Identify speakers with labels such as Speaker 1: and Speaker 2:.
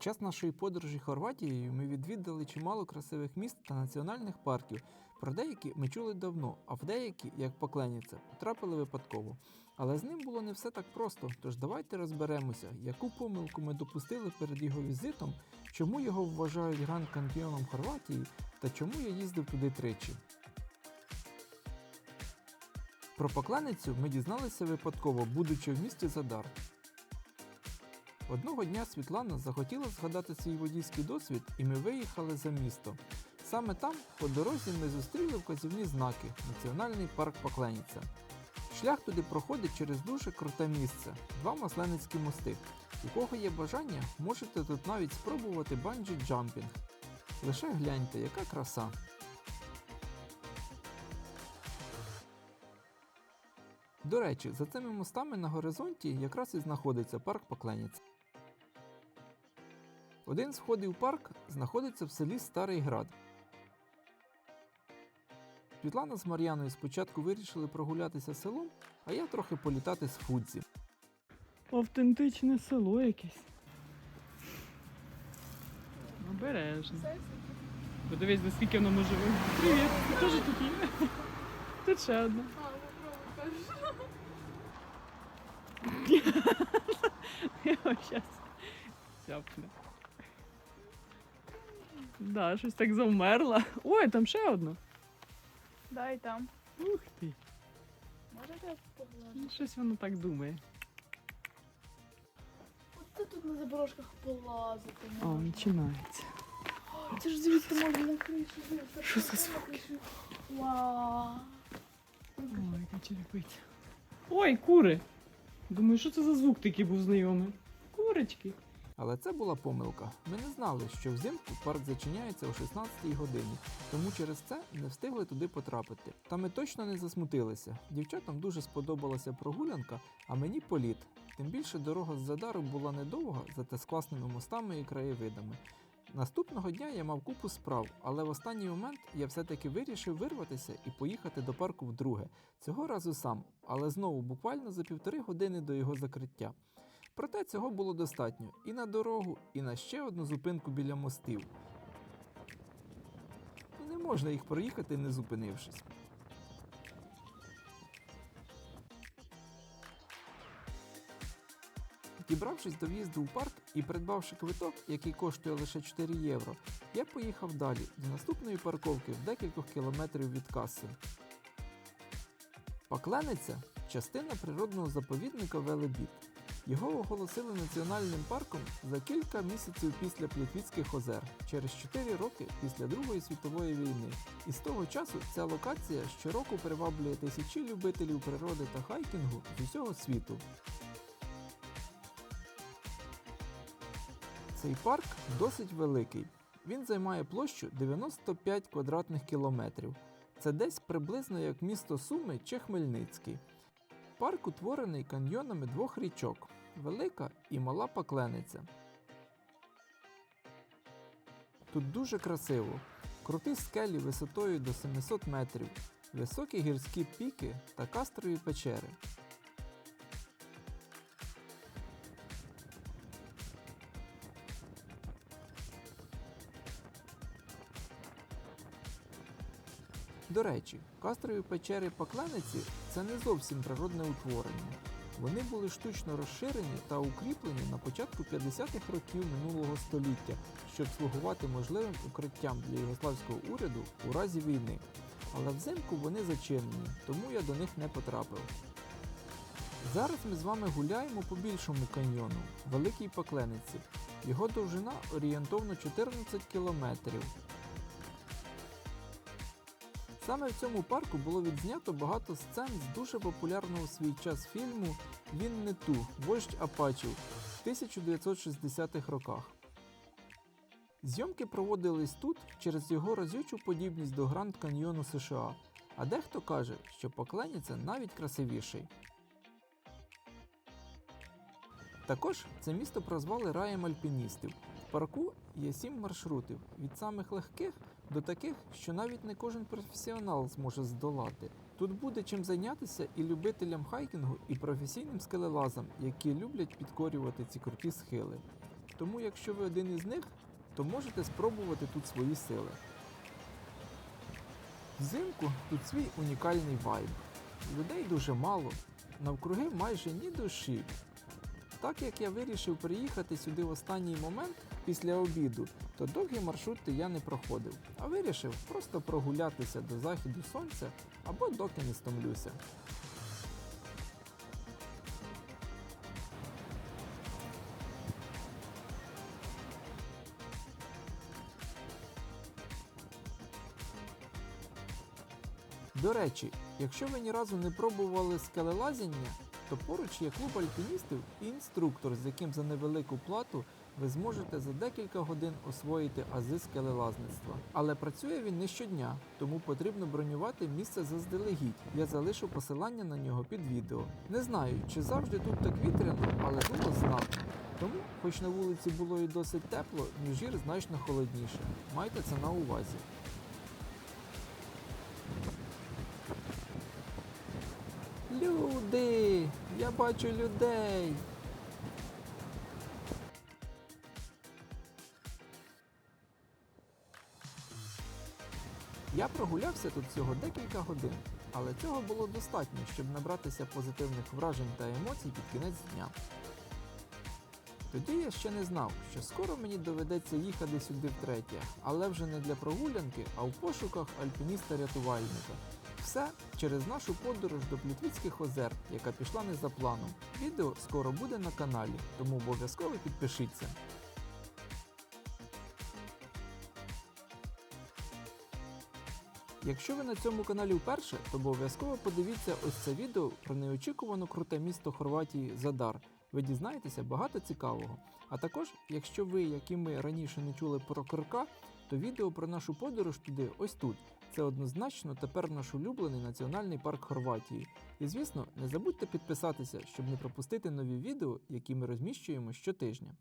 Speaker 1: Під час нашої подорожі Хорватією ми відвідали чимало красивих міст та національних парків. Про деякі ми чули давно, а в деякі, як Покленіця, потрапили випадково. Але з ним було не все так просто. Тож давайте розберемося, яку помилку ми допустили перед його візитом, чому його вважають гранд каньйоном Хорватії та чому я їздив туди тричі. Про Покленицю ми дізналися випадково, будучи в місті Задар. Одного дня Світлана захотіла згадати свій водійський досвід, і ми виїхали за місто. Саме там, по дорозі, ми зустріли вказівні знаки Національний парк Покленіця. Шлях туди проходить через дуже круте місце два масленицькі мости. У кого є бажання, можете тут навіть спробувати банджі джампінг. Лише гляньте, яка краса. До речі, за цими мостами на горизонті якраз і знаходиться парк Покленіць. Один з входів парк знаходиться в селі Старий Град. Світлана з Мар'яною спочатку вирішили прогулятися селом, а я трохи політати з Фудзі.
Speaker 2: Автентичне село якесь. Обережно. Подивись, наскільки воно може бути. Привіт, теж тут є. Тут ще одна. Я зараз цяпне. Да, щось так завмерла. Ой, там ще одна.
Speaker 3: Дай там.
Speaker 2: Ух ти.
Speaker 3: Можете погладити?
Speaker 2: Ну, Щось воно так думає.
Speaker 3: Оце тут на заброшках полазити.
Speaker 2: О,
Speaker 3: можна.
Speaker 2: починається.
Speaker 3: Це ж звідти можна на кришу.
Speaker 2: Що за звуки?
Speaker 3: Вау.
Speaker 2: Ой, яка черепиця. Ой, кури! Думаю, що це за звук такий був знайомий? Курочки.
Speaker 1: Але це була помилка. Ми не знали, що взимку парк зачиняється о 16 годині, тому через це не встигли туди потрапити. Та ми точно не засмутилися. Дівчатам дуже сподобалася прогулянка, а мені політ. Тим більше дорога з Задару була недовга, зате з класними мостами і краєвидами. Наступного дня я мав купу справ, але в останній момент я все-таки вирішив вирватися і поїхати до парку вдруге. Цього разу сам, але знову буквально за півтори години до його закриття. Проте цього було достатньо і на дорогу, і на ще одну зупинку біля мостів. Не можна їх проїхати, не зупинившись. Дібравшись до в'їзду у парк і придбавши квиток, який коштує лише 4 євро, я поїхав далі до наступної парковки в декількох кілометрів від каси. Поклениця частина природного заповідника Велебіт. Його оголосили національним парком за кілька місяців після Плітвіцьких озер, через 4 роки після Другої світової війни. І з того часу ця локація щороку приваблює тисячі любителів природи та хайкінгу з усього світу. Цей парк досить великий. Він займає площу 95 квадратних кілометрів. Це десь приблизно як місто Суми чи Хмельницький. Парк утворений каньйонами двох річок Велика і Мала Паклениця. Тут дуже красиво. Круті скелі висотою до 700 метрів, високі гірські піки та кастрові печери. До речі, кастрові печери Поклениці це не зовсім природне утворення. Вони були штучно розширені та укріплені на початку 50-х років минулого століття, щоб слугувати можливим укриттям для югославського уряду у разі війни. Але взимку вони зачинені, тому я до них не потрапив. Зараз ми з вами гуляємо по більшому каньйону Великій Поклениці. Його довжина орієнтовно 14 кілометрів. Саме в цьому парку було відзнято багато сцен з дуже популярного в свій час фільму Він не ту, вождь Апачів в 1960-х роках. Зйомки проводились тут через його разючу подібність до Гранд Каньйону США, а дехто каже, що покленяться навіть красивіший. Також це місто прозвали раєм альпіністів. В парку є сім маршрутів від самих легких до таких, що навіть не кожен професіонал зможе здолати. Тут буде чим зайнятися і любителям хайкінгу, і професійним скелелазам, які люблять підкорювати ці круті схили. Тому, якщо ви один із них, то можете спробувати тут свої сили. Взимку тут свій унікальний вайб. Людей дуже мало, навкруги майже ні душі. Так як я вирішив приїхати сюди в останній момент після обіду, то довгі маршрути я не проходив, а вирішив просто прогулятися до заходу сонця або доки не стомлюся. До речі, якщо ви ні разу не пробували скелелазіння, то поруч є клуб альпіністів і інструктор, з яким за невелику плату ви зможете за декілька годин освоїти ази скелелазництва. Але працює він не щодня, тому потрібно бронювати місце заздалегідь. Я залишу посилання на нього під відео. Не знаю, чи завжди тут так вітряно, але було знатно. Тому, хоч на вулиці було і досить тепло, міжгір значно холодніше. Майте це на увазі. Люди! Я бачу людей! Я прогулявся тут всього декілька годин, але цього було достатньо, щоб набратися позитивних вражень та емоцій під кінець дня. Тоді я ще не знав, що скоро мені доведеться їхати сюди втретє, але вже не для прогулянки, а в пошуках альпініста-рятувальника. Все через нашу подорож до Плітвицьких озер, яка пішла не за планом. Відео скоро буде на каналі, тому обов'язково підпишіться. Якщо ви на цьому каналі вперше, то обов'язково подивіться ось це відео про неочікувано круте місто Хорватії Задар. Ви дізнаєтеся багато цікавого. А також, якщо ви, як і ми раніше не чули про Крка, то відео про нашу подорож туди ось тут. Це однозначно тепер наш улюблений національний парк Хорватії. І звісно, не забудьте підписатися, щоб не пропустити нові відео, які ми розміщуємо щотижня.